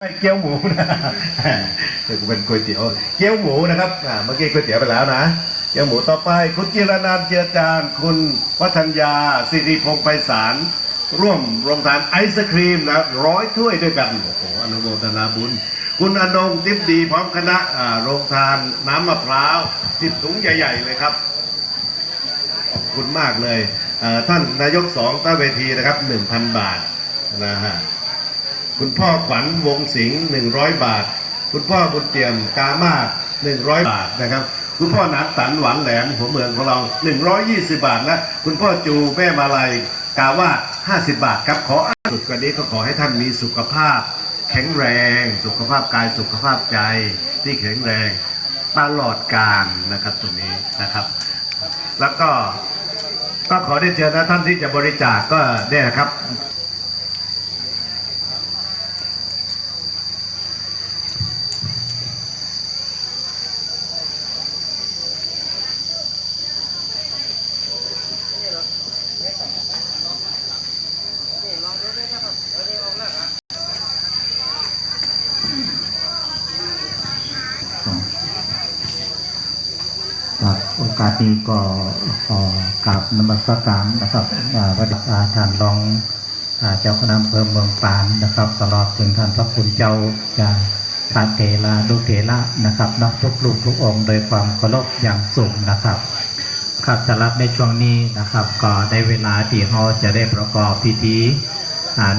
ไม่เกี๊ยวหมูนะเดี๋ยวกูเป็นก๋วยเตี๋ยวเกี๊ยวหมูนะครับอ่าเมื่อกี้ก๋วยเตี๋ยวไปแล้วนะเกี๊ยวหมูต่อไป คุณจิรนันท์เจือจานคุณวัฒนยาสิริพงษ์ไพศาลร่วมโรงทานไอศครีมนะร้อยถ้วยด้วยกันโอ้โหอนุโมทนาบุญ คุณอนงทิพดีพร้อมคณะอ่าโรงทานน้ำมะพร้าวสิบถุงใหญ่ ๆ เลยครับขอบคุณมากเลยเอ่อท่านนายกสองต้เวทีนะครับ1,000บาทนะฮะ คุณพ่อขวัญวงสิงห์100บาท คุณพ่อบุญเจียมกามาศ100บาทนะครับ คุณพ่อนัดตันหวังแหลมหัวเมืองของเรา120บาทและคุณพ่อจูแม่มาลัยกาว่า50บาทครับขออ่านสุดกว่านี้ก็ขอให้ท่านมีสุขภาพ แข็งแรง สุขภาพกายสุขภาพใจที่แข็งแรงตลอดกาลนะครับตรงนี้นะครับ แล้วก็ก็ขอได้เชิญนะท่านที่จะบริจาคก็เนี่ยครับ ครับโอกาสนี้ก็ขอกราบนมัสการนะครับพระเดชอาท่านรองเจ้าคณะอำเภอเมืองปานนะครับ ตลอดถึงท่านพระคุณเจ้าจาพระเถระลูกเถระนะครับนับทุกลูกทุกองค์โดยความเคารพอย่างสูงนะครับครับสำหรับในช่วงนี้นะครับ ก็ได้เวลาที่เราจะได้ประกอบพิธี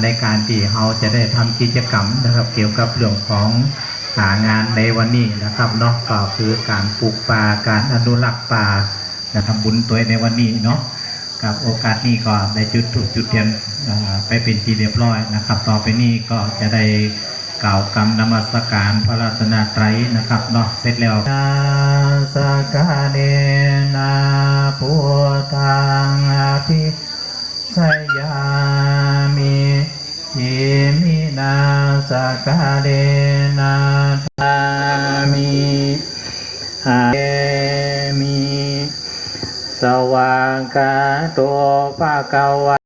ในการที่เราจะได้ทำกิจกรรมนะครับ เกี่ยวกับเรื่องของ หางานในวันนี้นะครับเนาะก็คือการปลูกป่าการอนุรักษ์ป่านะทำบุญตัวในวันนี้เนาะกับโอกาสนี้ก็ได้จุดถูกจุดเทียนไปเป็นที่เรียบร้อยนะครับ ต่อไปนี้ก็จะได้กล่าวคำนมัสการพระรัตนตรัยนะครับเนาะเสร็จแล้วนาสกาเนนาพุทธังอภิสยามิยิมินาสกาเด สวากาโตภาคาวะ